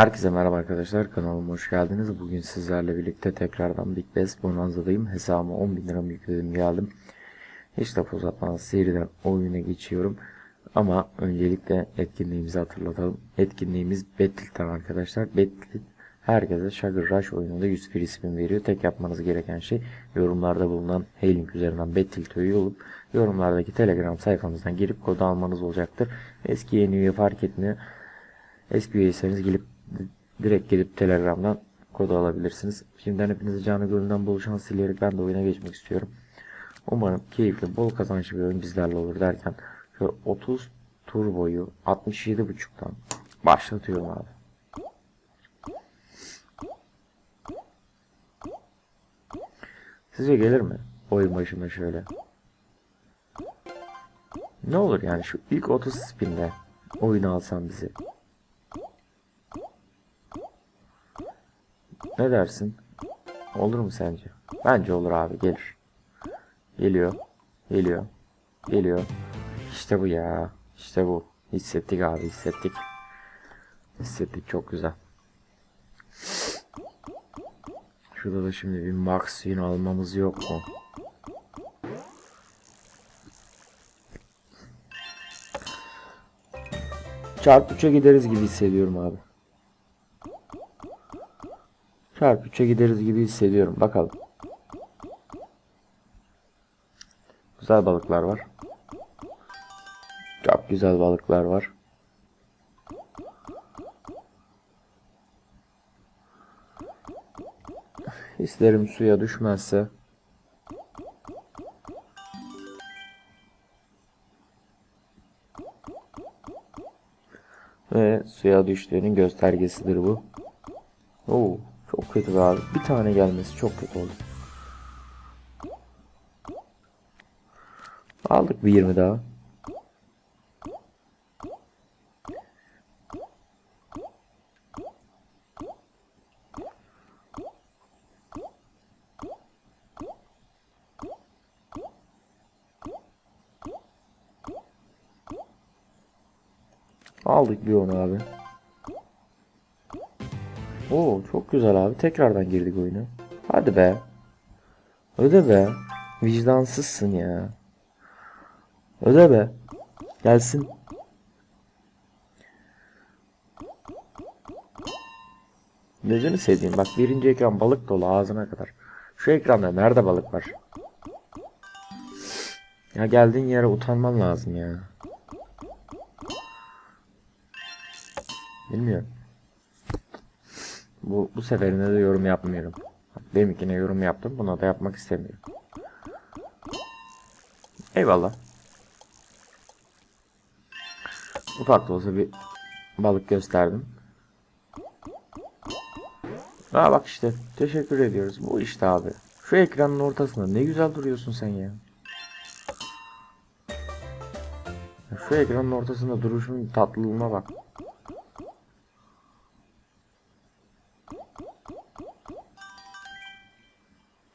Herkese merhaba arkadaşlar kanalıma hoş geldiniz. Bugün sizlerle birlikte tekrardan Big Bass Bonanza'dayım. Hesabıma 10 bin lira yükledim geldim. Hiç laf uzatmadan seriden oyuna geçiyorum. Ama öncelikle etkinliğimizi hatırlatalım. Etkinliğimiz Battle'tan arkadaşlar. Battle herkese Sugar Rush oyununda 100 free spin veriyor. Tek yapmanız gereken şey yorumlarda bulunan H-Link üzerinden Battle tüyü olup yorumlardaki Telegram sayfamızdan girip kodu almanız olacaktır. Eski yeni üye fark etmiyor. Eski üyeyseniz gelip direkt gelip Telegram'dan kodu alabilirsiniz. Şimdiden hepinize canı gönülden bol şans dileyerek ben de oyuna geçmek istiyorum. Umarım keyifli, bol kazançlı bir oyun bizlerle olur derken şöyle 30 tur boyu 67.5'tan başlatıyorum abi. Sizce gelir mi? Oyun başında şöyle. Ne olur yani şu ilk 30 spinde oyunu alsan bizi. Ne dersin? Olur mu sence? Bence olur abi gelir. Geliyor. Geliyor. Geliyor. İşte bu ya. İşte bu. Hissettik abi hissettik. Hissettik çok güzel. Şurada da şimdi bir max almamız yok mu? Çarpı 3'e gideriz gibi hissediyorum abi. Çarpı 3'e gideriz gibi hissediyorum. Bakalım. Güzel balıklar var. Çok güzel balıklar var. Hislerim suya düşmezse ve suya düştüğünün göstergesidir bu. Oo, çok kötü be abi. Bir tane gelmesi çok kötü oldu. Aldık bir 20 daha. Aldık bir onu abi. Oo çok güzel abi. Tekrardan girdik oyuna. Hadi be. Öde be. Vicdansızsın ya. Öde be. Gelsin. Gözünü seveyim. Bak birinci ekran balık dolu ağzına kadar. Şu ekranda nerede balık var? Ya geldiğin yere utanman lazım ya. Bilmiyorum. Bu, bu seferinde de yorum yapmıyorum. Benimkine yorum yaptım. Buna da yapmak istemiyorum. Eyvallah. Ufak da olsa bir balık gösterdim. Aa bak işte. Teşekkür ediyoruz. Bu işte abi. Şu ekranın ortasında ne güzel duruyorsun sen ya. Şu ekranın ortasında duruşun tatlılığına bak.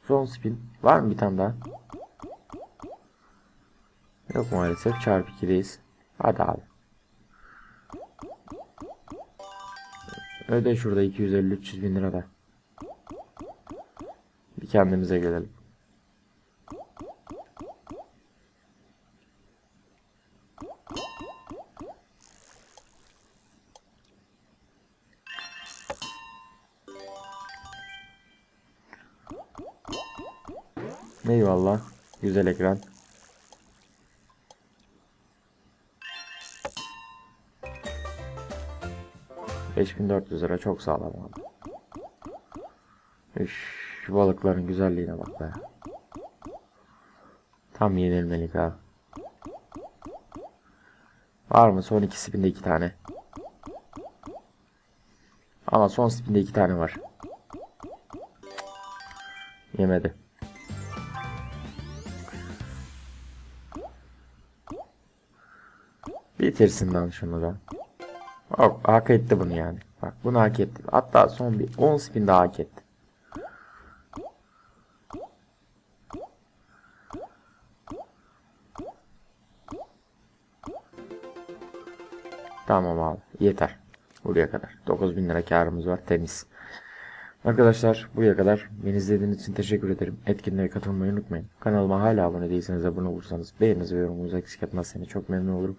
Son spin. Var mı bir tane daha? Yok maalesef. Çarpı 2'deyiz. Hadi abi. Öde şurada 250-300 bin lira da. Bir kendimize gelelim. Eyvallah. Güzel ekran. Beş bin dört yüz lira çok sağlam abi. Üş, şu balıkların güzelliğine bak be. Tam yenilmelik ha. Var mı? Son iki spinde iki tane. Ama son spinde iki tane var. Yemedi. Bitirsin lan şunu da. Bak, hak etti bunu yani. Bak bunu hak etti. Hatta son bir 10 spin daha hak etti. Tamam abi yeter. Buraya kadar. 9000 lira karımız var temiz. Arkadaşlar buraya kadar beni izlediğiniz için teşekkür ederim. Etkinliğe katılmayı unutmayın. Kanalıma hala abone değilseniz abone olursanız beğeniniz ve yorumunuzu eksik etmezseniz çok memnun olurum.